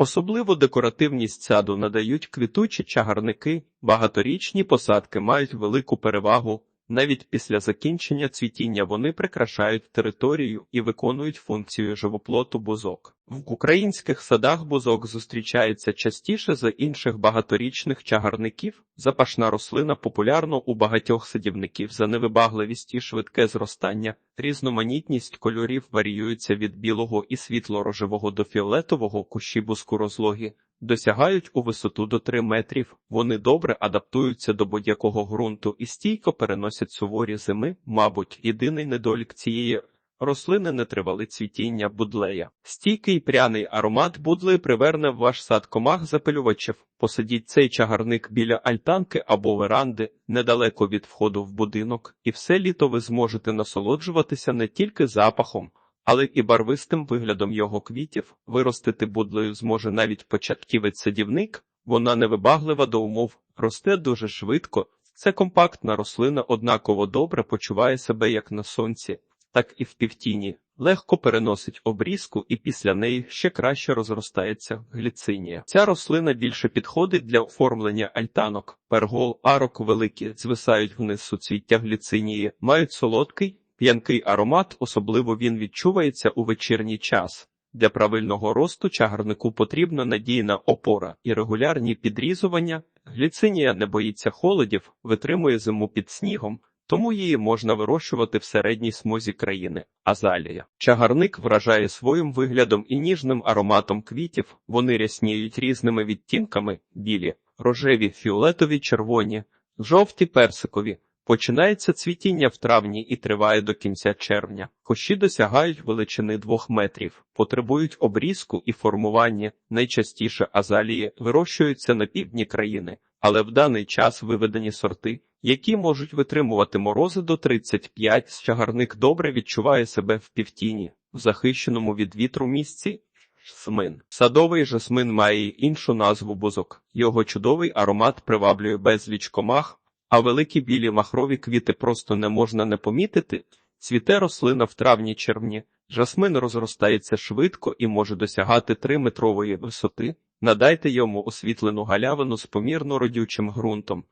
Особливу декоративність саду надають квітучі чагарники, багаторічні посадки мають велику перевагу. Навіть після закінчення цвітіння вони прикрашають територію і виконують функцію живоплоту бузок. В українських садах бузок зустрічається частіше за інших багаторічних чагарників. Запашна рослина популярна у багатьох садівників за невибагливість і швидке зростання. Різноманітність кольорів варіюється від білого і світло-рожевого до фіолетового кущі бузку розлогі. Досягають у висоту до 3 метрів. Вони добре адаптуються до будь-якого ґрунту і стійко переносять суворі зими. Мабуть, єдиний недолік цієї рослини нетривале цвітіння будлея. Стійкий пряний аромат будли приверне в ваш сад комах запилювачів. Посадіть цей чагарник біля альтанки або веранди недалеко від входу в будинок, і все літо ви зможете насолоджуватися не тільки запахом але і барвистим виглядом його квітів виростити будлею зможе навіть початківець садівник. Вона невибаглива до умов, росте дуже швидко. Це компактна рослина однаково добре почуває себе як на сонці, так і в півтіні. Легко переносить обрізку і після неї ще краще розростається гліцинія. Ця рослина більше підходить для оформлення альтанок. Пергол, арок великі, звисають вниз суцвіття гліцинії, мають солодкий. П'янкий аромат, особливо він відчувається у вечірній час. Для правильного росту чагарнику потрібна надійна опора і регулярні підрізування. Гліцинія не боїться холодів, витримує зиму під снігом, тому її можна вирощувати в середній смузі країни. Азалія. Чагарник вражає своїм виглядом і ніжним ароматом квітів. Вони рясніють різними відтінками: білі, рожеві, фіолетові, червоні, жовті, персикові. Починається цвітіння в травні і триває до кінця червня. Кущі досягають величини двох метрів, потребують обрізку і формування. Найчастіше азалії вирощуються на півдні країни, але в даний час виведені сорти, які можуть витримувати морози до 35. Чагарник добре відчуває себе в півтіні, в захищеному від вітру місці. Жасмин. Садовий жасмин має іншу назву бузок. Його чудовий аромат приваблює безліч комах, а великі білі махрові квіти просто не можна не помітити. Цвіте рослина в травні-червні. Жасмин розростається швидко і може досягати 3-метрової висоти. Надайте йому освітлену галявину з помірно родючим ґрунтом,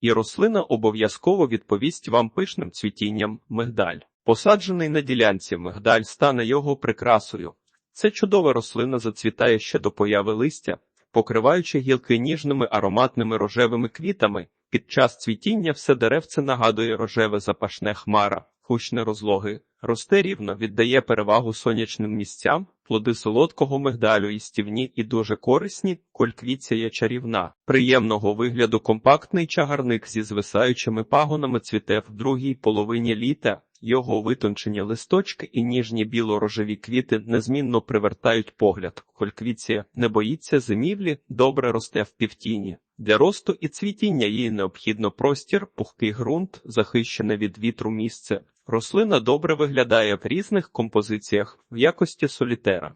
і рослина обов'язково відповість вам пишним цвітінням мигдаль. Посаджений на ділянці мигдаль стане його прикрасою. Це чудова рослина зацвітає ще до появи листя, покриваючи гілки ніжними ароматними рожевими квітами. Під час цвітіння все деревце нагадує рожеве запашне хмара, хущне розлоги, росте рівно, віддає перевагу сонячним місцям, плоди солодкого мигдалю і стівні і дуже корисні, кольквіця є чарівна. Приємного вигляду компактний чагарник зі звисаючими пагонами цвіте в другій половині літа. Його витончені листочки і ніжні біло-рожеві квіти незмінно привертають погляд. Кольквіція не боїться зимівлі, добре росте в півтіні. Для росту і цвітіння їй необхідно простір, пухкий ґрунт, захищене від вітру місце. Рослина добре виглядає в різних композиціях в якості солітера.